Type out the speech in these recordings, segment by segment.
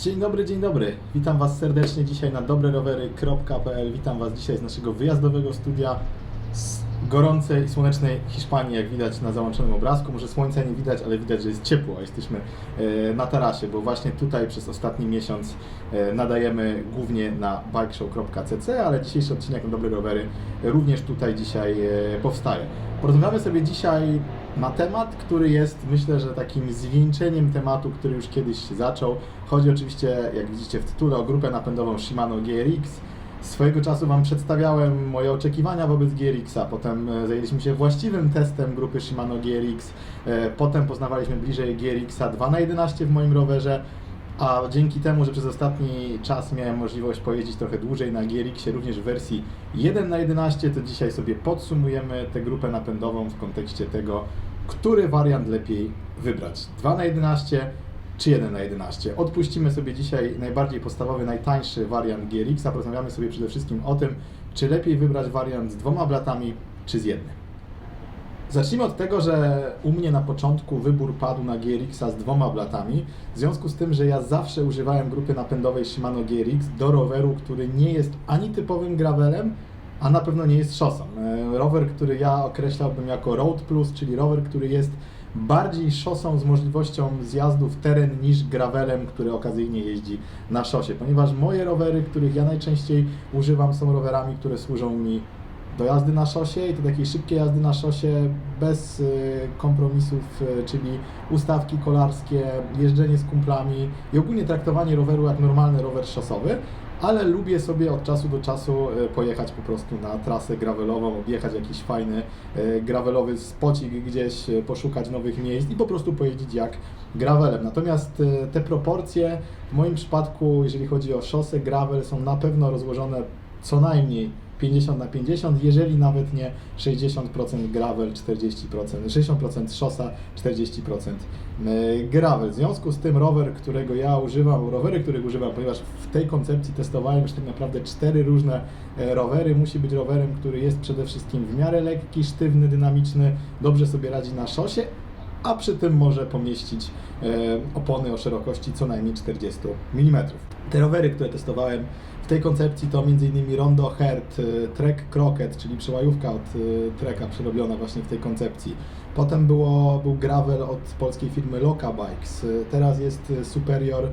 Dzień dobry, dzień dobry. Witam Was serdecznie dzisiaj na dobrerowery.pl. Witam Was dzisiaj z naszego wyjazdowego studia z gorącej i słonecznej Hiszpanii, jak widać na załączonym obrazku. Może słońca nie widać, ale widać, że jest ciepło, a jesteśmy e, na tarasie, bo właśnie tutaj przez ostatni miesiąc e, nadajemy głównie na bikeshow.cc, ale dzisiejszy odcinek na Dobre Rowery również tutaj dzisiaj e, powstaje. Porozmawiamy sobie dzisiaj na temat, który jest myślę, że takim zwieńczeniem tematu, który już kiedyś się zaczął. Chodzi oczywiście, jak widzicie w tytule, o grupę napędową Shimano GRX. Swojego czasu Wam przedstawiałem moje oczekiwania wobec GRX-a, potem e, zajęliśmy się właściwym testem grupy Shimano GRX, e, potem poznawaliśmy bliżej GRX-a 2 na 11 w moim rowerze, a dzięki temu, że przez ostatni czas miałem możliwość pojeździć trochę dłużej na GRX-ie, również w wersji 1 na 11, to dzisiaj sobie podsumujemy tę grupę napędową w kontekście tego, który wariant lepiej wybrać. 2 na 11 czy 1 na 11. Odpuścimy sobie dzisiaj najbardziej podstawowy, najtańszy wariant GRX-a. Porozmawiamy sobie przede wszystkim o tym, czy lepiej wybrać wariant z dwoma blatami, czy z jednym. Zacznijmy od tego, że u mnie na początku wybór padł na GRX-a z dwoma blatami, w związku z tym, że ja zawsze używałem grupy napędowej Shimano GRX do roweru, który nie jest ani typowym gravelem, a na pewno nie jest szosą. E, Rower, który ja określałbym jako Road Plus, czyli rower, który jest bardziej szosą z możliwością zjazdu w teren niż gravelem, który okazyjnie jeździ na szosie, ponieważ moje rowery, których ja najczęściej używam, są rowerami, które służą mi do jazdy na szosie i to takiej szybkiej jazdy na szosie bez y, kompromisów, y, czyli ustawki kolarskie, jeżdżenie z kumplami i ogólnie traktowanie roweru jak normalny rower szosowy, ale lubię sobie od czasu do czasu y, pojechać po prostu na trasę gravelową, objechać jakiś fajny gravelowy spocik gdzieś, poszukać nowych miejsc i po prostu pojeździć jak gravelem. Natomiast te proporcje w moim przypadku, jeżeli chodzi o szosę, gravel są na pewno rozłożone co najmniej 50 na 50, jeżeli nawet nie 60% gravel, 40%, 60% szosa, 40% y, gravel. W związku z tym rower, którego ja używam, rowery, których używam, ponieważ w tej koncepcji testowałem już tak naprawdę cztery różne e, rowery, musi być rowerem, który jest przede wszystkim w miarę lekki, sztywny, dynamiczny, dobrze sobie radzi na szosie, a przy tym może pomieścić e, opony o szerokości co najmniej 40 mm. Te rowery, które testowałem tej koncepcji to m.in. Rondo Herd, e, Trek Crocket, czyli przełajówka od e, Treka przerobiona właśnie w tej koncepcji. Potem było, był gravel od polskiej firmy Loka Bikes. E, Teraz jest Superior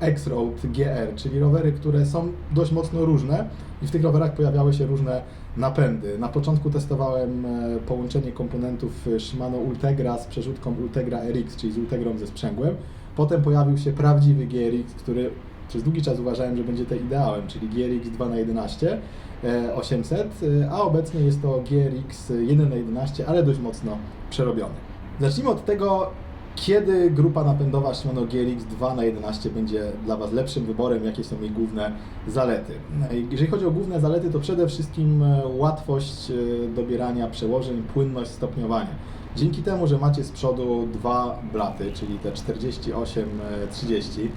X-Road GR, czyli rowery, które są dość mocno różne i w tych rowerach pojawiały się różne napędy. Na początku testowałem połączenie komponentów Shimano Ultegra z przerzutką Ultegra RX, czyli z Ultegrą ze sprzęgłem. Potem pojawił się prawdziwy GRX, który przez długi czas uważałem, że będzie to ideałem, czyli GRX 2 na 11 e, 800, e, a obecnie jest to GRX 1 na 11, ale dość mocno przerobiony. Zacznijmy od tego, kiedy grupa napędowa Shimano GRX 2 na 11 będzie dla Was lepszym wyborem, jakie są jej główne zalety. Jeżeli chodzi o główne zalety, to przede wszystkim e, łatwość e, dobierania przełożeń, płynność stopniowania. Dzięki temu, że macie z przodu dwa blaty, czyli te 48-30,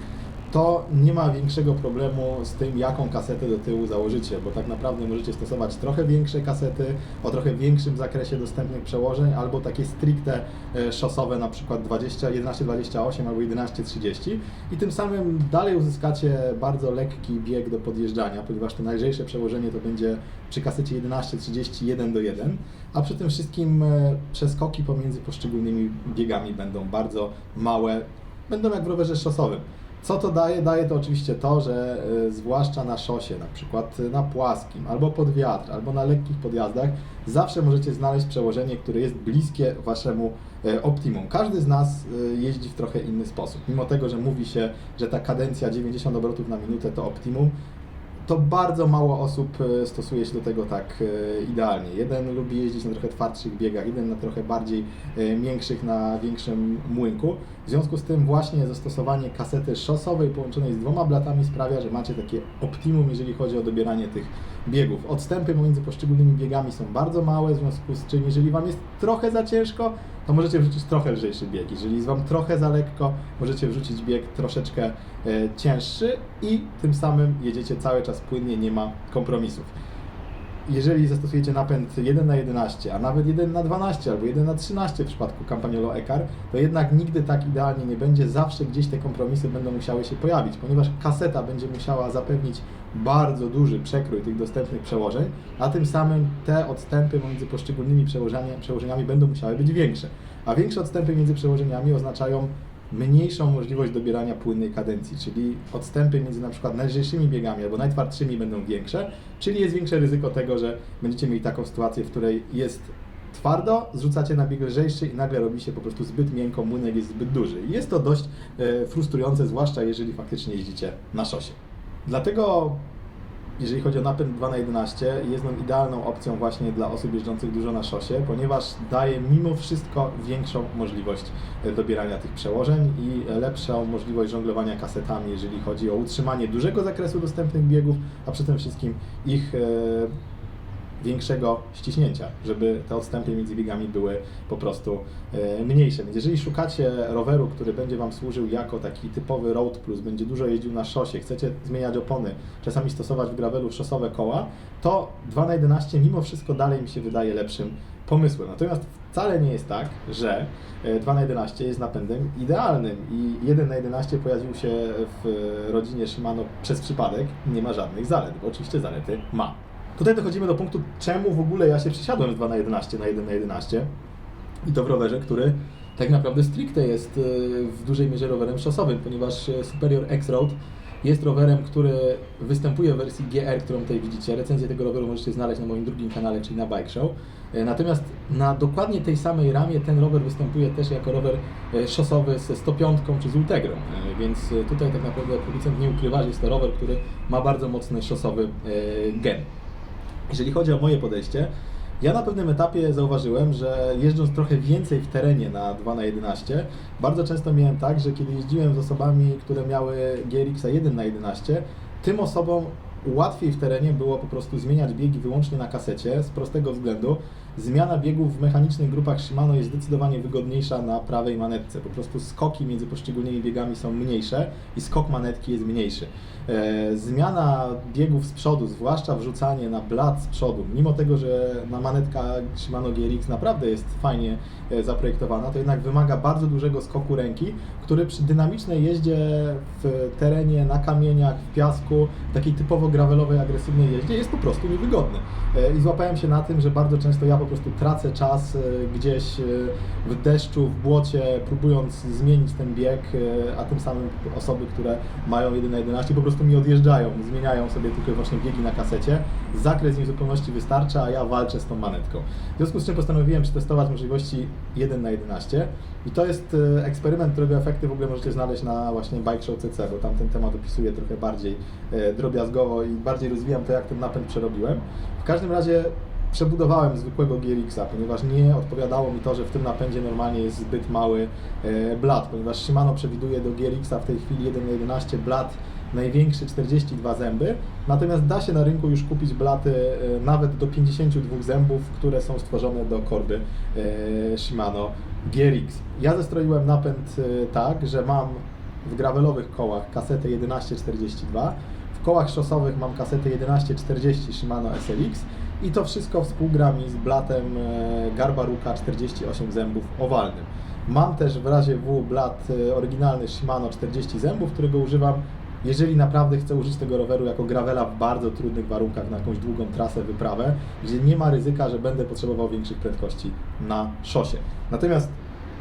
to nie ma większego problemu z tym, jaką kasetę do tyłu założycie, bo tak naprawdę możecie stosować trochę większe kasety o trochę większym zakresie dostępnych przełożeń, albo takie stricte e, szosowe, na przykład 20, 11-28 albo 11-30 i tym samym dalej uzyskacie bardzo lekki bieg do podjeżdżania, ponieważ to najlżejsze przełożenie to będzie przy kasecie 11-30 1 do 1, a przy tym wszystkim e, przeskoki pomiędzy poszczególnymi biegami będą bardzo małe, będą jak w rowerze szosowym. Co to daje? Daje to oczywiście to, że y, zwłaszcza na szosie, na przykład y, na płaskim, albo pod wiatr, albo na lekkich podjazdach, zawsze możecie znaleźć przełożenie, które jest bliskie waszemu y, optimum. Każdy z nas jeździ w trochę inny sposób. Mimo tego, że mówi się, że ta kadencja 90 obrotów na minutę to optimum, to bardzo mało osób e, stosuje się do tego tak e, idealnie. Jeden lubi jeździć na trochę twardszych biegach, jeden na trochę bardziej e, miększych, na większym młynku. W związku z tym właśnie zastosowanie kasety szosowej połączonej z dwoma blatami sprawia, że macie takie optimum, jeżeli chodzi o dobieranie tych biegów. Odstępy pomiędzy poszczególnymi biegami są bardzo małe, w związku z czym jeżeli Wam jest trochę za ciężko, to możecie wrzucić trochę lżejszy bieg. Jeżeli jest Wam trochę za lekko, możecie wrzucić bieg troszeczkę e, cięższy i tym samym jedziecie cały czas płynnie, nie ma kompromisów. Jeżeli zastosujecie napęd 1 na 11, a nawet 1 na 12 albo 1 na 13 w przypadku Campagnolo Ecar, to jednak nigdy tak idealnie nie będzie. Zawsze gdzieś te kompromisy będą musiały się pojawić, ponieważ kaseta będzie musiała zapewnić bardzo duży przekrój tych dostępnych przełożeń, a tym samym te odstępy między poszczególnymi przełożeniami będą musiały być większe. A większe odstępy między przełożeniami oznaczają mniejszą możliwość dobierania płynnej kadencji, czyli odstępy między na przykład najlżejszymi biegami albo najtwardszymi będą większe, czyli jest większe ryzyko tego, że będziecie mieli taką sytuację, w której jest twardo, zrzucacie na bieg lżejszy i nagle robi się po prostu zbyt miękko, młynek jest zbyt duży. Jest to dość e, frustrujące, zwłaszcza jeżeli faktycznie jeździcie na szosie. Dlatego jeżeli chodzi o napęd 2 na 11 jest on idealną opcją właśnie dla osób jeżdżących dużo na szosie, ponieważ daje mimo wszystko większą możliwość e, dobierania tych przełożeń i lepszą możliwość żonglowania kasetami, jeżeli chodzi o utrzymanie dużego zakresu dostępnych biegów, a przede wszystkim ich e, większego ściśnięcia, żeby te odstępy między biegami były po prostu e, mniejsze. Więc jeżeli szukacie roweru, który będzie Wam służył jako taki typowy road plus, będzie dużo jeździł na szosie, chcecie zmieniać opony, czasami stosować w gravelu szosowe koła, to 2 na 11 mimo wszystko dalej mi się wydaje lepszym pomysłem. Natomiast wcale nie jest tak, że e, 2 na 11 jest napędem idealnym i 1 na 11 pojawił się w rodzinie Shimano przez przypadek, nie ma żadnych zalet, bo oczywiście zalety ma. Tutaj dochodzimy do punktu, czemu w ogóle ja się przesiadłem z 2 na 11 na 1 na 11 i to w rowerze, który tak naprawdę stricte jest y, w dużej mierze rowerem szosowym, ponieważ y, Superior X-Road jest rowerem, który występuje w wersji GR, którą tutaj widzicie. Recenzję tego roweru możecie znaleźć na moim drugim kanale, czyli na Bike Show. Y, Natomiast na dokładnie tej samej ramie ten rower występuje też jako rower szosowy ze 105 czy z Ultegrą, więc tutaj tak naprawdę producent nie ukrywa, że jest to rower, który ma bardzo mocny szosowy gen. Jeżeli chodzi o moje podejście, ja na pewnym etapie zauważyłem, że jeżdżąc trochę więcej w terenie na 2 na 11 bardzo często miałem tak, że kiedy jeździłem z osobami, które miały GRX 1 na 11 tym osobom łatwiej w terenie było po prostu zmieniać biegi wyłącznie na kasecie z prostego względu. Zmiana biegów w mechanicznych grupach Shimano jest zdecydowanie wygodniejsza na prawej manetce. Po prostu skoki między poszczególnymi biegami są mniejsze i skok manetki jest mniejszy. E, zmiana biegów z przodu, zwłaszcza wrzucanie na blat z przodu, mimo tego, że na manetka Shimano GRX naprawdę jest fajnie e, zaprojektowana, to jednak wymaga bardzo dużego skoku ręki, który przy dynamicznej jeździe w terenie, na kamieniach, w piasku, takiej typowo gravelowej, agresywnej jeździe jest po prostu niewygodny. E, I złapałem się na tym, że bardzo często ja po prostu tracę czas e, gdzieś e, w deszczu, w błocie, próbując zmienić ten bieg, a tym samym osoby, które mają 1 na 11 po prostu mi odjeżdżają, zmieniają sobie tylko i wyłącznie biegi na kasecie. Zakres im w zupełności wystarcza, a ja walczę z tą manetką. W związku z czym postanowiłem przetestować możliwości 1 na 11 i to jest eksperyment, którego efekty w ogóle możecie znaleźć na właśnie Bike Show bo tam ten temat opisuję trochę bardziej e, drobiazgowo i bardziej rozwijam to, jak ten napęd przerobiłem. W każdym razie przebudowałem zwykłego GRX-a, ponieważ nie odpowiadało mi to, że w tym napędzie normalnie jest zbyt mały e, blat, ponieważ Shimano przewiduje do GRX-a w tej chwili 1 na 11 blat największy 42 zęby, natomiast da się na rynku już kupić blaty e, nawet do 52 zębów, które są stworzone do korby e, Shimano GRX. Ja zestroiłem napęd e, tak, że mam w gravelowych kołach kasetę 1142, w kołach szosowych mam kasetę 1140 Shimano SLX i to wszystko współgra mi z blatem e, Garbaruka 48 zębów owalnym. Mam też w razie W blat e, oryginalny Shimano 40 zębów, którego używam jeżeli naprawdę chcę użyć tego roweru jako gravela w bardzo trudnych warunkach na jakąś długą trasę, wyprawę, gdzie nie ma ryzyka, że będę potrzebował większych prędkości na szosie. Natomiast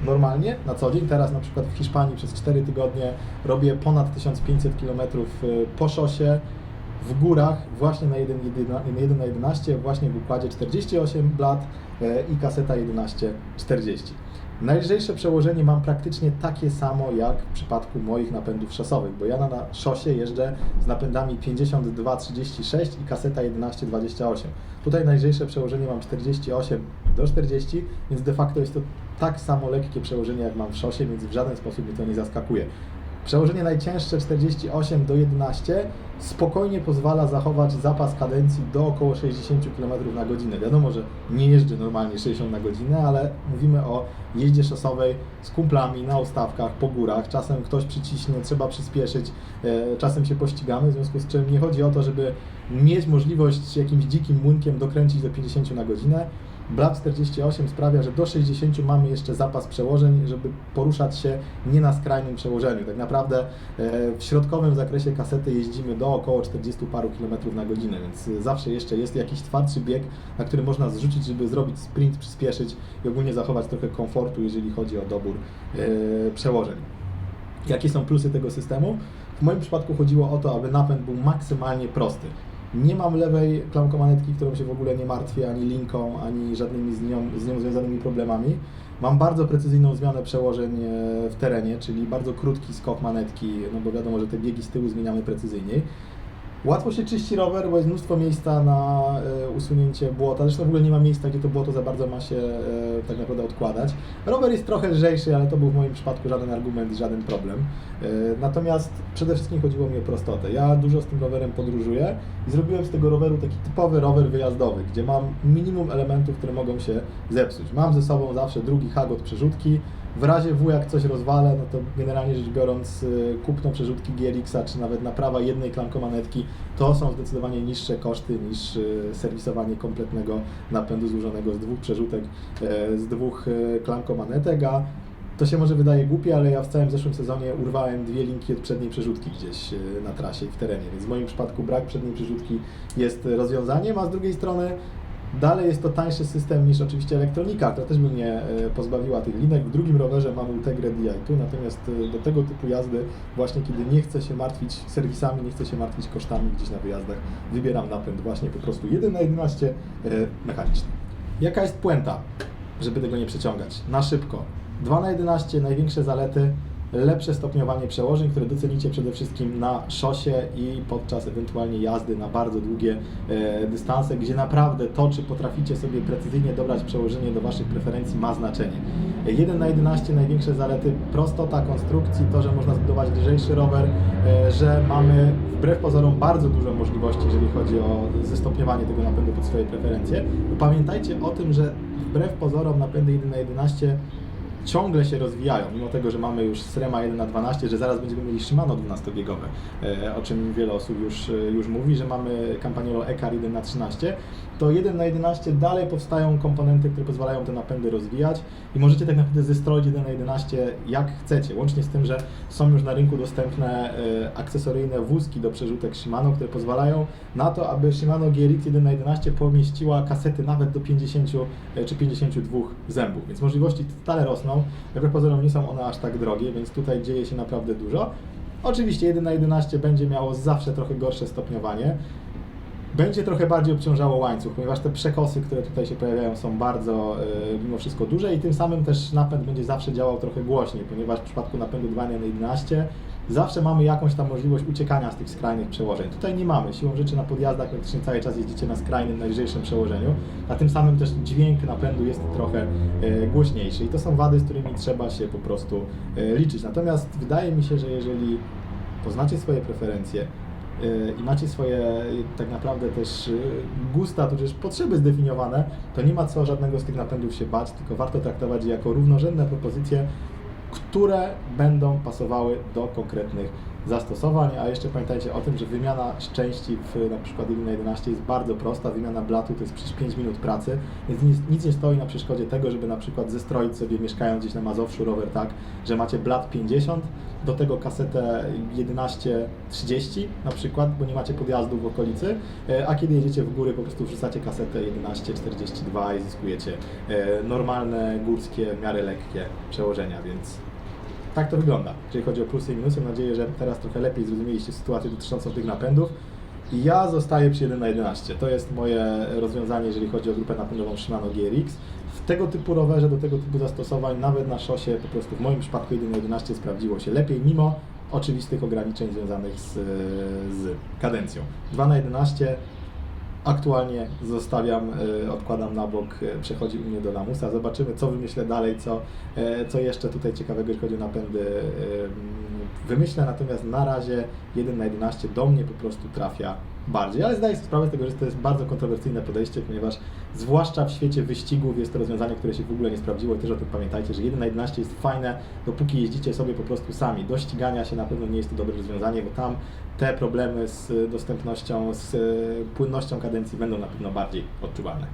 normalnie, na co dzień, teraz na przykład w Hiszpanii przez 4 tygodnie robię ponad 1500 km po szosie, w górach właśnie na 1, 1 na 11, właśnie w układzie 48 blat e, i kaseta 1140. Najlżejsze przełożenie mam praktycznie takie samo jak w przypadku moich napędów szosowych, bo ja na, na szosie jeżdżę z napędami 52-36 i kaseta 11-28. Tutaj najlżejsze przełożenie mam 48 do 40, więc de facto jest to tak samo lekkie przełożenie jak mam w szosie, więc w żaden sposób mnie to nie zaskakuje. Przełożenie najcięższe 48 do 11 spokojnie pozwala zachować zapas kadencji do około 60 km na godzinę. Wiadomo, że nie jeżdżę normalnie 60 na godzinę, ale mówimy o jeździe szosowej z kumplami na ustawkach, po górach. Czasem ktoś przyciśnie, trzeba przyspieszyć, e, czasem się pościgamy, w związku z czym nie chodzi o to, żeby mieć możliwość jakimś dzikim młynkiem dokręcić do 50 na godzinę. Blat 48 sprawia, że do 60 mamy jeszcze zapas przełożeń, żeby poruszać się nie na skrajnym przełożeniu. Tak naprawdę e, w środkowym zakresie kasety jeździmy do około 40 paru kilometrów na godzinę, więc e, zawsze jeszcze jest jakiś twardszy bieg, na który można zrzucić, żeby zrobić sprint, przyspieszyć i ogólnie zachować trochę komfortu, jeżeli chodzi o dobór e, przełożeń. Jakie są plusy tego systemu? W moim przypadku chodziło o to, aby napęd był maksymalnie prosty. Nie mam lewej klamkomanetki, którą się w ogóle nie martwię, ani linką, ani żadnymi z nią, z nią związanymi problemami. Mam bardzo precyzyjną zmianę przełożeń e, w terenie, czyli bardzo krótki skok manetki, no bo wiadomo, że te biegi z tyłu zmieniamy precyzyjniej. Łatwo się czyści rower, bo jest mnóstwo miejsca na e, usunięcie błota. Zresztą w ogóle nie ma miejsca, gdzie to błoto za bardzo ma się e, tak naprawdę odkładać. Rower jest trochę lżejszy, ale to był w moim przypadku żaden argument, żaden problem. E, natomiast przede wszystkim chodziło mi o prostotę. Ja dużo z tym rowerem podróżuję i zrobiłem z tego roweru taki typowy rower wyjazdowy, gdzie mam minimum elementów, które mogą się zepsuć. Mam ze sobą zawsze drugi hagot przerzutki, w razie W, jak coś rozwalę, no to generalnie rzecz biorąc, y, kupno przerzutki GRX-a, czy nawet naprawa jednej klamkomanetki, to są zdecydowanie niższe koszty niż y, serwisowanie kompletnego napędu złożonego z dwóch przerzutek, e, z dwóch klamkomanetek, a to się może wydaje głupie, ale ja w całym zeszłym sezonie urwałem dwie linki od przedniej przerzutki gdzieś na trasie i w terenie, więc w moim przypadku brak przedniej przerzutki jest rozwiązaniem, a z drugiej strony Dalej jest to tańszy system niż oczywiście elektronika, która też by mnie e, pozbawiła tych linek. W drugim rowerze mam Ultegrę Di2, natomiast e, do tego typu jazdy, właśnie kiedy nie chcę się martwić serwisami, nie chcę się martwić kosztami gdzieś na wyjazdach, wybieram napęd właśnie po prostu 1 na 11 e, mechaniczny. Jaka jest puenta, żeby tego nie przeciągać? Na szybko. 2 na 11 największe zalety lepsze stopniowanie przełożeń, które docenicie przede wszystkim na szosie i podczas ewentualnie jazdy na bardzo długie e, dystanse, gdzie naprawdę to, czy potraficie sobie precyzyjnie dobrać przełożenie do Waszych preferencji ma znaczenie. 1 na 11 największe zalety, prostota konstrukcji, to, że można zbudować lżejszy rower, e, że mamy wbrew pozorom bardzo dużo możliwości, jeżeli chodzi o zestopniowanie tego napędu pod swoje preferencje. Pamiętajcie o tym, że wbrew pozorom napędy 1 na 11 ciągle się rozwijają, mimo tego, że mamy już Srema 1 na 12, że zaraz będziemy mieli Shimano 12-biegowe, e, o czym wiele osób już, e, już mówi, że mamy Campagnolo Ekar 1 na 13, to 1 na 11 dalej powstają komponenty, które pozwalają te napędy rozwijać i możecie tak naprawdę zestroić 1 na 11 jak chcecie, łącznie z tym, że są już na rynku dostępne e, akcesoryjne wózki do przerzutek Shimano, które pozwalają na to, aby Shimano GRX 1 na 11 pomieściła kasety nawet do 50 e, czy 52 zębów, więc możliwości stale rosną. Wbrew pozorom nie są one aż tak drogie, więc tutaj dzieje się naprawdę dużo. Oczywiście 1 na 11 będzie miało zawsze trochę gorsze stopniowanie. Będzie trochę bardziej obciążało łańcuch, ponieważ te przekosy, które tutaj się pojawiają, są bardzo e, mimo wszystko duże i tym samym też napęd będzie zawsze działał trochę głośniej, ponieważ w przypadku napędu 2 na 11 zawsze mamy jakąś tam możliwość uciekania z tych skrajnych przełożeń. Tutaj nie mamy. Siłą rzeczy na podjazdach praktycznie cały czas jeździcie na skrajnym, najlżejszym przełożeniu, a tym samym też dźwięk napędu jest trochę e, głośniejszy i to są wady, z którymi trzeba się po prostu e, liczyć. Natomiast wydaje mi się, że jeżeli poznacie swoje preferencje, e, i macie swoje tak naprawdę też e, gusta, tudzież potrzeby zdefiniowane, to nie ma co żadnego z tych napędów się bać, tylko warto traktować je jako równorzędne propozycje, które będą pasowały do konkretnych zastosowań, a jeszcze pamiętajcie o tym, że wymiana części w na przykład 1 na 11 jest bardzo prosta, wymiana blatu to jest przecież 5 minut pracy, więc nic, nic nie stoi na przeszkodzie tego, żeby na przykład zestroić sobie mieszkając gdzieś na Mazowszu rower tak, że macie blat 50, do tego kasetę 11.30 na przykład, bo nie macie podjazdu w okolicy, e, a kiedy jedziecie w góry po prostu wrzucacie kasetę 11.42 i zyskujecie e, normalne, górskie, w miarę lekkie przełożenia, więc tak to wygląda, jeżeli chodzi o plusy i minusy. Mam nadzieję, że teraz trochę lepiej zrozumieliście sytuację dotyczącą tych napędów. Ja zostaję przy 1 na 11. To jest moje rozwiązanie, jeżeli chodzi o grupę napędową Shimano GRX. W tego typu rowerze, do tego typu zastosowań, nawet na szosie, po prostu w moim przypadku 1 na 11 sprawdziło się lepiej, mimo oczywistych ograniczeń związanych z, z kadencją. 2 na 11 aktualnie zostawiam, e, odkładam na bok, e, przechodzi u mnie do lamusa. Zobaczymy, co wymyślę dalej, co, e, co jeszcze tutaj ciekawego, jeżeli chodzi o napędy wymyślę, natomiast na razie 1 na 11 do mnie po prostu trafia bardziej, ale zdaję sobie sprawę z tego, że to jest bardzo kontrowersyjne podejście, ponieważ zwłaszcza w świecie wyścigów jest to rozwiązanie, które się w ogóle nie sprawdziło i też o tym pamiętajcie, że 1 na 11 jest fajne, dopóki jeździcie sobie po prostu sami. Do ścigania się na pewno nie jest to dobre rozwiązanie, bo tam te problemy z dostępnością, z e, płynnością kadencji będą na pewno bardziej odczuwalne.